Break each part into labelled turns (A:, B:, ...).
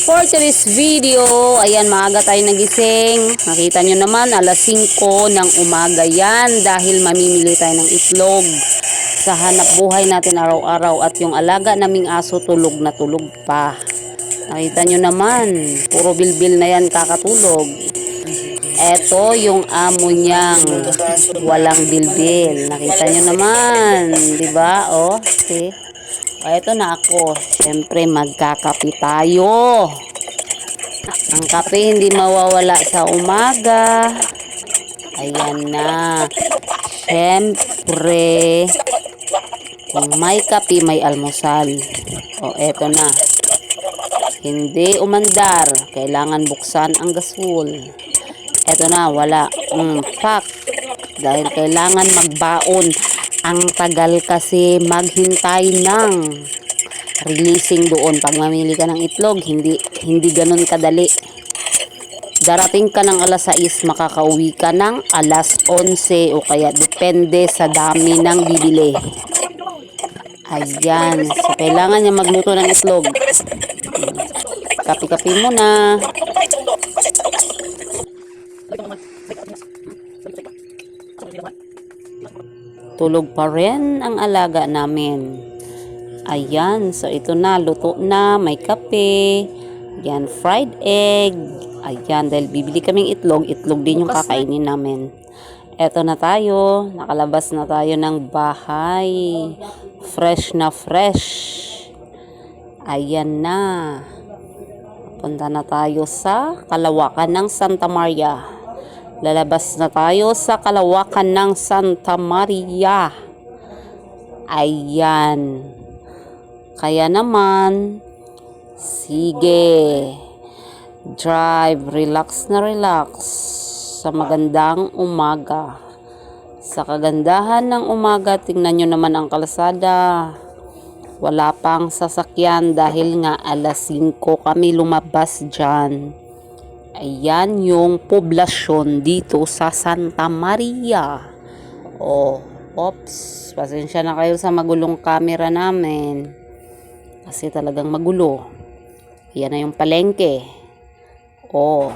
A: For today's video, ayan, maaga tayo nagising. Nakita nyo naman, alas 5 ng umaga yan dahil mamimili tayo ng itlog sa hanap buhay natin araw-araw at yung alaga naming aso tulog na tulog pa. Nakita nyo naman, puro bilbil na yan kakatulog. Eto yung amo niyang walang bilbil. Nakita nyo naman, di ba? Oh, see? O, eto na ako. Siyempre, magkakapi tayo. Ang kape hindi mawawala sa umaga. Ayan na. Siyempre, kung may kape, may almusal. O, eto na. Hindi umandar. Kailangan buksan ang gasol. Eto na, wala. Mm, fuck. Dahil kailangan magbaon. Ang tagal kasi maghintay ng releasing doon. Pag mamili ka ng itlog, hindi, hindi ganun kadali. Darating ka ng alas 6, makakauwi ka ng alas 11 o kaya depende sa dami ng bibili. Ayan. So, kailangan niya magluto ng itlog. Kapi-kapi mo na. Tulog pa rin ang alaga namin. Ayan, so ito na, luto na, may kape. Yan, fried egg. Ayan, dahil bibili kaming itlog, itlog din yung kakainin namin. Eto na tayo, nakalabas na tayo ng bahay. Fresh na fresh. Ayan na. Punta na tayo sa kalawakan ng Santa Maria. Lalabas na tayo sa kalawakan ng Santa Maria. Ayan. Kaya naman, sige. Drive, relax na relax sa magandang umaga. Sa kagandahan ng umaga, tingnan nyo naman ang kalsada. Wala pang sasakyan dahil nga alas 5 kami lumabas dyan. Ayan yung poblasyon dito sa Santa Maria. Oh, ops, pasensya na kayo sa magulong camera namin. Kasi talagang magulo. Ayan na yung palengke. Oh.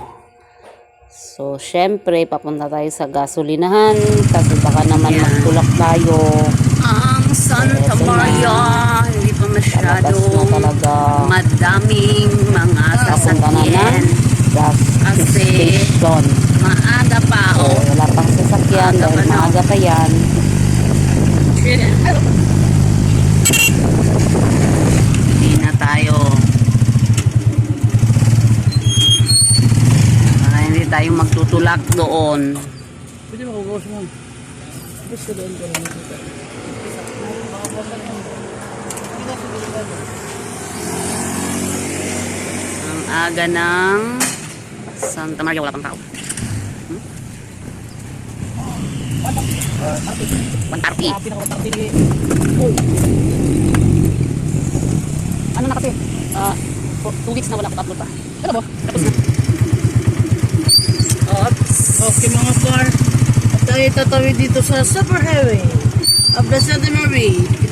A: So, syempre, papunta tayo sa gasolinahan kasi baka naman magtulak tayo. Ang Santa Maria, hindi pa masyado
B: na talaga.
A: madaming mga
B: Papunta na
A: sasakyan.
B: Gas
A: Kasi,
B: station.
A: Maaga pa,
B: Oh,
A: oh.
B: wala pang sasakyan
A: Maaga
B: dahil maaga pa yan.
A: Hindi na tayo. Para hindi tayo magtutulak doon.
C: Pwede makugawas mo. Basta doon ka lang nakita.
A: Ang aga ng Santa Maria, wala pang tao. Hmm? 130.
C: Pinakamatapili. Oh. Ano na kasi? Ah, for two weeks na wala akong upload pa. Ano ba? Tapos na.
A: Oops.
D: Okay mga par, tayo tatawid dito sa Super Highway of the Santa Maria.